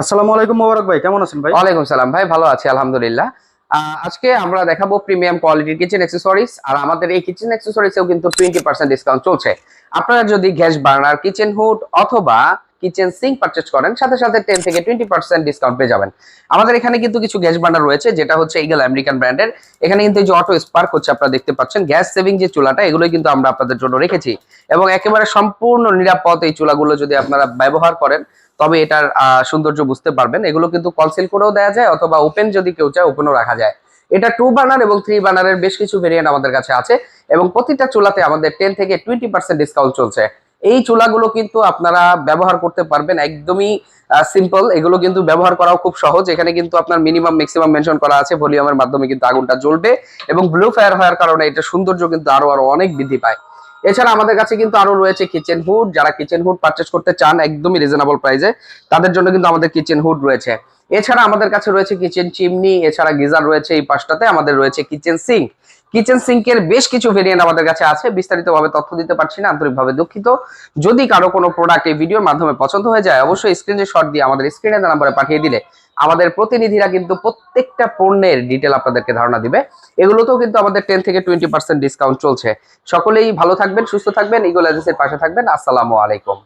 আসসালামু আলাইকুম, মোবারক ভাই, কেমন আছেন ভাই? ওয়ালাইকুম সালাম ভাই, ভালো আছি, আলহামদুলিল্লাহ। আজকে আমরা দেখাবো প্রিমিয়াম কোয়ালিটির কিচেন অ্যাক্সেসরিজ আর আমাদের এই কিচেন অ্যাক্সেসরিজেও কিন্তু টোয়েন্টি পার্সেন্ট ডিসকাউন্ট চলছে। আপনারা যদি গ্যাস বার্নার কিচেন হুড অথবা কিচেন সিঙ্ক পারচেজ করেন, সাথে সাথে টেন থেকে টোয়েন্টি পার্সেন্ট ডিসকাউন্ট পেয়ে যাবেন। আমাদের এখানে কিন্তু কিছু গ্যাস বার্নার রয়েছে, যেটা হচ্ছে ইগল আমেরিকান ব্র্যান্ডের এখানে কিন্তু যে অটো স্পার্ক হচ্ছে, আপনারা দেখতে পাচ্ছেন, গ্যাস সেভিং যে চুলাটা, এগুলোই কিন্তু আমরা আপনাদের জন্য রেখেছি। এবং একেবারে সম্পূর্ণ নিরাপদ এই চুলাগুলো যদি আপনারা ব্যবহার করেন, তবে এটার সৌন্দর্য বুঝতে পারবেন। এগুলো কিন্তু কনসিল করেও দেওয়া যায়, অথবা ওপেন যদি কেউ চায় ওপেনও রাখা যায়। এটা টু বার্নার এবং থ্রি বার্নারের বেশ কিছু ভেরিয়েন্ট আমাদের কাছে আছে। এবং প্রতিটা চুলাতে আমাদের টেন থেকে টোয়েন্টি পার্সেন্ট ডিসকাউন্ট চলছে। এই চুলাগুলো কিন্তু আপনারা ব্যবহার করতে পারবেন একদমই সিম্পল এগুলো কিন্তু ব্যবহার করাও খুব সহজ। এখানে কিন্তু আপনার মিনিমাম ম্যাক্সিমাম মেনশন করা আছে। ভলিউমের মাধ্যমে কিন্তু আগুনটা জ্বলবে এবং ব্লু ফায়ার হওয়ার কারণে এটা সৌন্দর্য কিন্তু আরও আরও অনেক বৃদ্ধি পায়। এছাড়া আমাদের কাছে কিন্তু আরও রয়েছে কিচেন হুড যারা কিচেন হুড পারচেস করতে চান একদমই রিজনেবল প্রাইসে তাদের জন্য কিন্তু আমাদের কিচেন হুড রয়েছে। এছাড়া আমাদের কাছে রয়েছে কিচেন চিমনি এছাড়া গিজার রয়েছে এই পাশটাতে, আমাদের রয়েছে কিচেন সিঙ্ক কিচেন সিঙ্কের বেশ কিছু ভেরিয়েন্ট আমাদের কাছে আছে, বিস্তারিতভাবে তথ্য দিতে পারছি না, আন্তরিকভাবে দুঃখিত। যদি কারও কোনো প্রোডাক্ট এই ভিডিওর মাধ্যমে পছন্দ হয়ে যায়, অবশ্যই স্ক্রিনে শট দিয়ে আমাদের স্ক্রিনে নাম্বারে পাঠিয়ে দিলে আমাদের প্রতিনিধিরা কিন্তু প্রত্যেকটা পণ্যের ডিটেল আপনাদেরকে ধারণা দিবে। এগুলোতেও কিন্তু আমাদের টেন থেকে টোয়েন্টি পার্সেন্ট ডিসকাউন্ট চলছে। সকলেই ভালো থাকবেন, সুস্থ থাকবেন ইগল এজেন্সির পাশে থাকবেন। আসসালামু আলাইকুম।